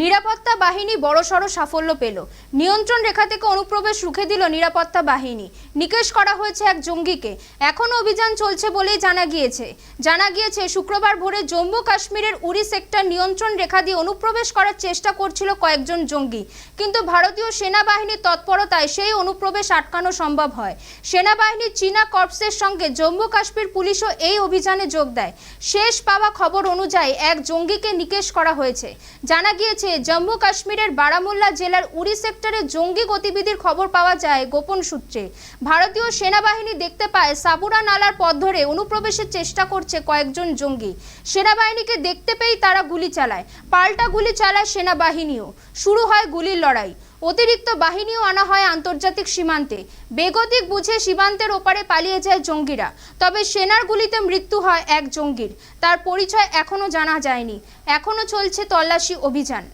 নিরাপত্তা বাহিনী বড়সড় সাফল্য পেল। নিয়ন্ত্রণ রেখা থেকে অনুপ্রবেশ রুখে দিল নিরাপত্তা বাহিনী। নিকেশ করা হয়েছে এক জঙ্গিকে। এখন অভিযান চলছে বলেই জানা গিয়েছে। জানা গিয়েছে, শুক্রবার ভোরে জম্মু কাশ্মীরের উড়ি সেক্টর নিয়ন্ত্রণ রেখা দিয়ে অনুপ্রবেশ করার চেষ্টা করছিল কয়েকজন জঙ্গি। কিন্তু ভারতীয় সেনাবাহিনীর তৎপরতায় সেই অনুপ্রবেশ আটকানো সম্ভব হয়। সেনাবাহিনীর চীনা কর্পসের সঙ্গে জম্মু কাশ্মীর পুলিশও এই অভিযানে যোগ দেয়। শেষ পাওয়া খবর অনুযায়ী এক জঙ্গিকে নিকেশ করা হয়েছে। জানা গিয়েছে জম্মু কাশ্মীরের বারামুল্লা জেলার উড়ি সেক্টরে জঙ্গি গতিবিধির খবর পাওয়া যায় গোপন সূত্রে। ভারতীয় সেনাবাহিনী দেখতে পায়, সাবুরা নালার পথ ধরে অনুপ্রবেশের চেষ্টা করছে কয়েকজন জঙ্গি। সেনাবাহিনীকে দেখতে পেয়েই তারা গুলি চালায়। পাল্টা গুলি চালায় সেনাবাহিনীও। শুরু হয় গুলির লড়াই। অতিরিক্ত বাহিনীও আনা হয় আন্তর্জাতিক সীমান্তে। বেগতিক বুঝে সীমান্তের ওপারে পালিয়ে যায় জঙ্গিরা। তবে সেনার গুলিতে মৃত্যু হয় এক জঙ্গির। তার পরিচয় এখনও জানা যায়নি। এখনও চলছে তল্লাশি অভিযান।